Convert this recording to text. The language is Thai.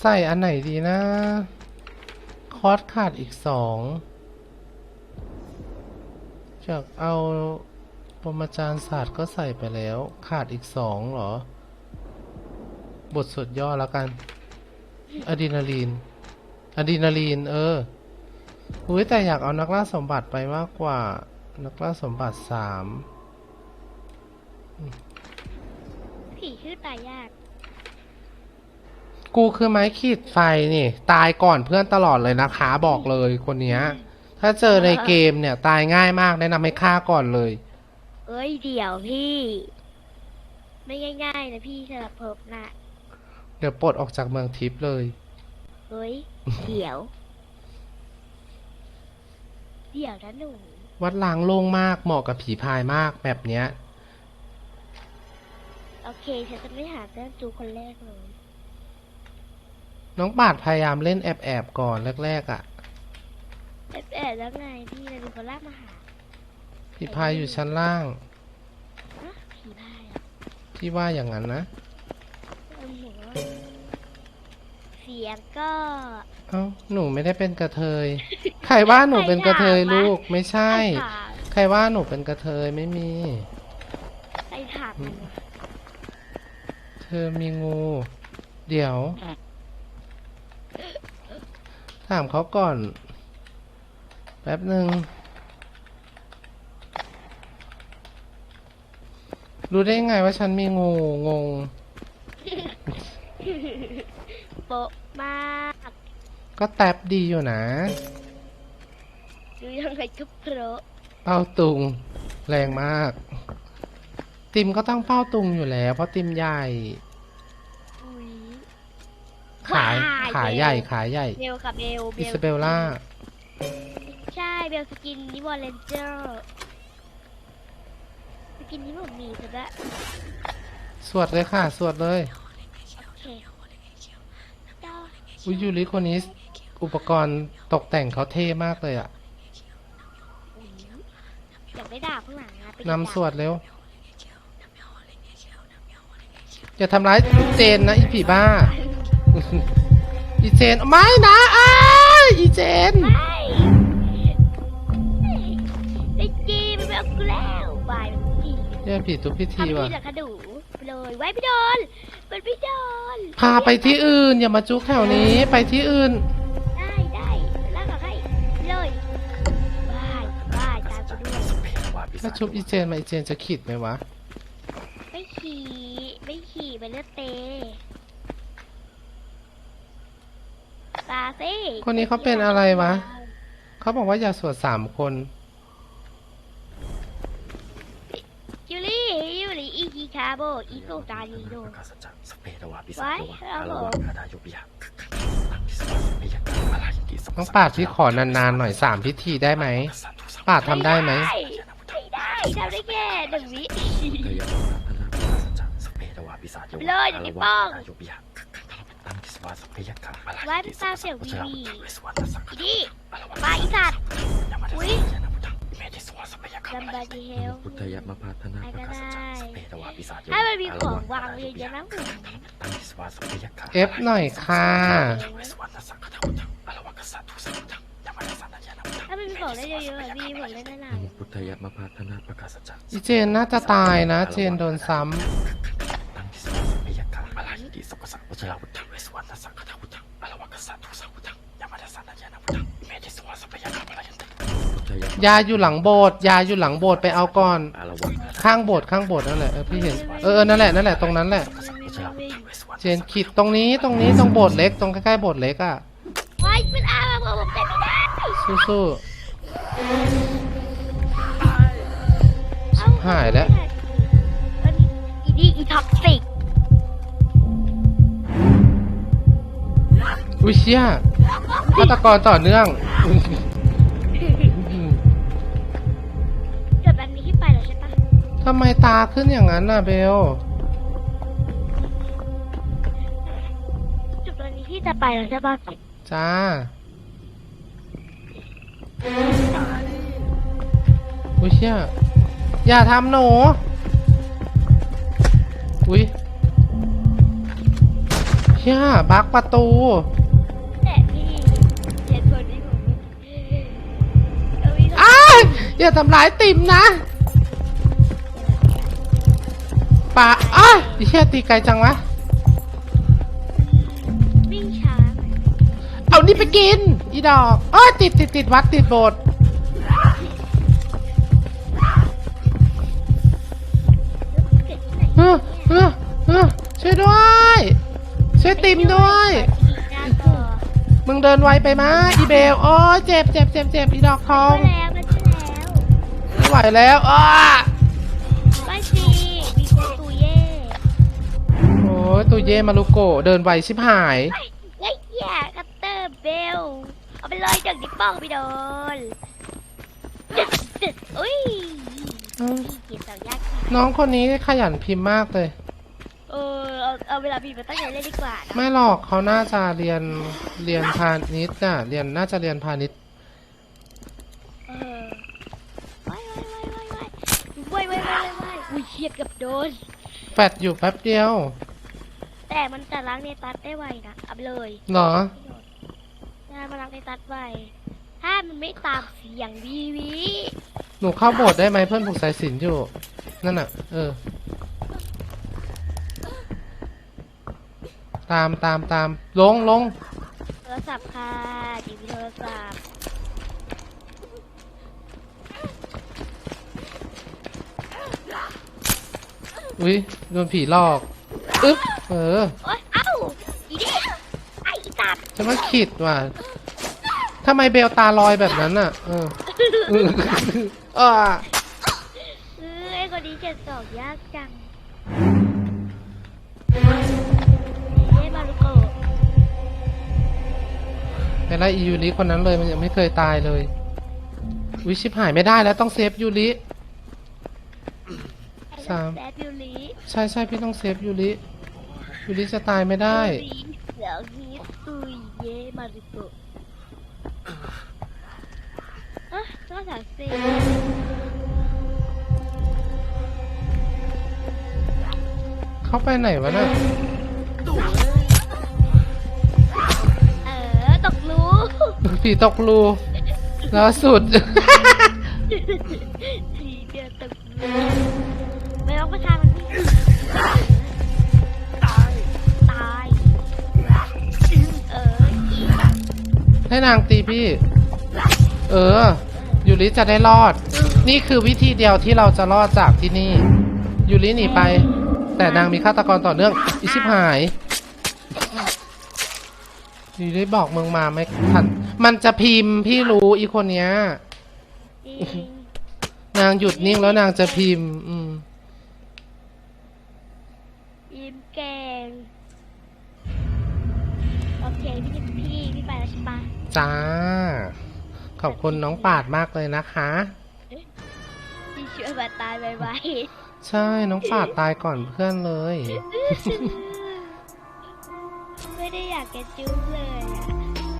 ใส่อันไหนดีนะ คอสขาดอีกสองจากเอาปรมาจารย์ศาสตร์ก็ใส่ไปแล้ว ขาดอีกสองเหรอ บทสุดย่อแล้วกัน อะดรีนาลีน อะดรีนาลีน เอออุ้ยแต่อยากเอานักล่าสมบัติไปมากกว่า นักล่าสมบัติสามผีชื่อตายยาก กูคือไม้ขีดไฟนี่ ตายก่อนเพื่อนตลอดเลยนะคะ บอกเลยคนเนี้ย ถ้าเจอในเกมเนี่ย ตายง่ายมากแนะนำให้ฆ่าก่อนเลย เอ้ยเดี๋ยวพี่ ไม่ง่ายๆนะพี่สำหรับผมนะเดี๋ยวปลดออกจากเมืองทิพย์เลยเฮ้ยเดี๋ยว เดี๋ยวนะหนูวัดล้างโล่งมากเหมาะกับผีพายมากแบบเนี้ย โอเคฉันจะไม่หาเรื่องจูคนแรกเลย น้องปาดพยายามเล่นแอบแอบๆก่อนแรกๆอะ่ะ แอบแอบแล้วไงพี่เราเป็นคนลากมาหาผีพายอยู่ชั้นล่าง ฮะผีพายเหรอพี่ว่าอย่างนั้นนะเออหนูว่าเสียงก็ เอ้าหนูไม่ได้เป็นกระเทย ใครว่าหนูเป็นกระเทยลูกไม่ใช่ ใครถามใครว่าหนูเป็นกระเทยไม่มี ใครถามมันวะเธอมีงู เดี๋ยว ถามเขาก่อน แป๊บหนึ่งรู้ได้ไงว่าฉันมีงูงง โปะมากก็แตบดีอยู่นะ ดูยังไงก็โปรเป้าตุง แรงมาก ติมก็ต้องเป้าตุงอยู่แล้ว เพราะติมใหญ่ อุ้ยขาว้าย ขาใหญ่ขาใหญ่เบลกับเบลเบอิลซาเบลล่า ใช่เบลสกินนิวอร์เลนเจอร์สกินที่ผมมีสุดละสวดเลยค่ะ สวดเลยโอเคต่ออุยยูริคนนี้อุปกรณ์ตกแต่งเขาเท่มากเลยอะอุ๊ยอยากได้ดาบข้างหลังนะไปนำสวดเร็ว อย่าทำร้ายเจนนะอีผีบ้า อีเจนไม่นะอ้าอีเจนไม่ไอ้จีมันไปเอากูแล้วบายมันจีเรียกผีทุกพิธีทำว่ะที่หลักขดูเลยไว้พี่โดนมันพี่โดนพาไปที่อื่น อย่ามาจุกแถวนี้ไปที่อื่น ได้ได้แล้วก็ให้เลยบายบายตามกูด้วยถ้าชุบอีเจนมาอีเจนจะขิดไหมวะ ไม่ขี่ไม่ขี่ไปเลือดเตะ ตาซิคนนี้เขาเป็นอะไรวะ เขาบอกว่าอย่าสวดสามคน ยูริยูริอีกีคาโบอีโกตาลีโด กาสัจจะสเปดวาปิไว้สัตวะแล้วเหรออารวะคาดายุบิยะตังพิสวาสเปยกะอะไรกิสต้องปาดที่ขอนานๆหน่อยสามพิธีได้ไหมปาดทำได้ไหม ไม่ได้ทำได้แค่หนึ่งวิ เตยะมะพนาปาสัจจะสเปดวาปิสัตเลยเดี๋ยวนี้ป้อง อายุบิยะตัง พิสวาสเปยกะอะไรไว้เป็นตาเสี่ยววีวีเวสวรรณสังฆอีนี่อารวะมาอีสัตว์ยามาอุ๊ดะยสัญญาณพุทธังเมธิสวาสเปยกะดัมบาดีเฮลพุทธยะมะพาธนาปกาสัจจะสเปดวาปิสัตให้มันมีของวางเยอะๆนะผมตังพิสวาสเปยกะเอฟหน่อยค่ะเวสวรรณสังฆทาพุทธังอารวะกษัตริย์ทุสังฆทางยามาดะสัญญาณพุทธังถ้ามันมีของได้เยอะๆอะพี่ผมเล่นได้นานนโมพุทธายะมะพาธนาปกาสัจจะอีเจนน่าจะตายนะ เจนโดนซ้ตังทิสวาสเปยกะอะลาหิติสกสะวจราวุธั งเวสวรรณสังฆทาวุธังอารวะกษัตริย์ทุสังฆทางยามาดะสัญญาณพุทธังเมธิสวาสเปยกะอะลาหิติพุทธายะำยาอยู่หลังโบสถ์ยาอยู่หลังโบสถ์ไปเอาก่อน อารวะข้างโบสถ์ข้างโบสถ์นั่นแหละเออพี่เห็นเออเออนั่นแหละนั่นแหละตรงนั้นแหละวจราวุธังเวสวรรณเจนขีดตรงนี้ตรงนี้ตรงโบสถ์เล็กตรงใกล้ๆโบสถ์เล็กอะไว้เป็นอาผมผมเต้นไม่ได้สู้ เอ้หายแล้ว มันอีนี่อีท็อกซิก อุ้ยเชี่ยฆาตกรต่อเนื่องจบแบบนี้ที่ไปแล้วใช่ปะทำไมตาขึ้นอย่างนั้นน่ะเบลจบแบบนี้ที่จะไปแล้วใช่ปะจ้า อุ้ยเชี่ยอย่าทำหนู อุ้ยเฮชี่ยบักประตูแต่ อย่าทำร้ายติมนะปะอ้ายไอ้เชี่ยตีไกลจังวะ วิ่งช้าหน่อยเอานี่ไปกิน อีดอกเอ้ยติดติดติดวัดติดโบสถ์เกิดที่ไหนเออเออเออช่วยด้วย ช่วยติมด้วยหน้าก่อนมึงเดินไวไปมาอีเบลโอ้ยเจ็บเจ็บเจ็บเจ็บอีดอกทองมาแล้วมาแล้ว ไม่ไหวแล้วอ้าไม่สิมีโกตูเย่โอ้ยตูเย่มารุโกะเดินไวชิบหายเฮ้ยเฮ้ยแย่คัตเตอร์เบล เอาไปเลยจากดิปป้องไปโดนดึดดึดอุ้ยอืมเกลียดสาวยากจริงน้องคนนี้ขยันพิมพ์มากเลย เออเอาเอาเวลาบีบมาตั้งใจเล่นดีกว่านะไม่หรอกเขาน่าจะเรียนเรียนพาณิชย์น่ะเรียนน่าจะเรียนพาณิชย์ อุ้ยเฉียดกับโดน แฟดอยู่แป๊บเดียวแต่มันจะล้างในตัดได้ไวนะเอาไปเลยเหรอ งานมาล้างในตัดไวถ้ามันไม่ตามเสียงวีวีหนูเข้าโบสถ์ได้ไหมเพื่อนผูกสายสิญจนอยู่ นั่นน่ะ เออ ตามตามตามลงลงโทรศัพท์ค่ะจีวีโทรศัพท์ อุ้ยโดนผีหลอกอึ๊บเออโอ๊ยเอ้าอีเด็กไอ้อีตัดจะมาขิดว่ะทำไมเบลตาลอยแบบนั้นอะ เออเอออ่าเออไอ้คนนี้เจ็ดสองยากจังเย้มารุโกะไปไล่อียูริคนนั้นเลยมันยังไม่เคยตายเลย วิชิบหายไม่ได้แล้วต้องเซฟยูริ สาม แซดยูริใช่ใช่พี่ต้องเซฟยูริยูริจะตายไม่ได้ ยูริเสือฮีตุยเย้มารุโกะอะนอกจากเซเข้าไปไหนวะน่ะเออ ตกรูผีตกรูล่าสุด ทีเดียวตกรูไม่ต้อง ประชามันนี่ตายตายเอออีกให้นางตีพี่ เออ ยูริจะได้รอด นี่คือวิธีเดียวที่เราจะรอดจากที่นี่ ยูริหนีไป แต่นางมีฆาตกรต่อเนื่อง อิชิบหายยูริบอกมึงมาไม่ทัน มันจะพิมพ์พี่รู้อีคนเนี้ย จริง นางหยุดนิ่งแล้วนางจะพิมพ์ อืมยิ้มแกงโอ เคพี่จะพี่พี่ไปแล้วใช่ปะจ้า ขอบคุณน้องปาดมากเลยนะคะ พี่ช่วยมาตายไวใช่น้องปาดตายก่อนเพื่อนเลย ๆ ไม่ได้อยากแกจุ๊บเลยอะ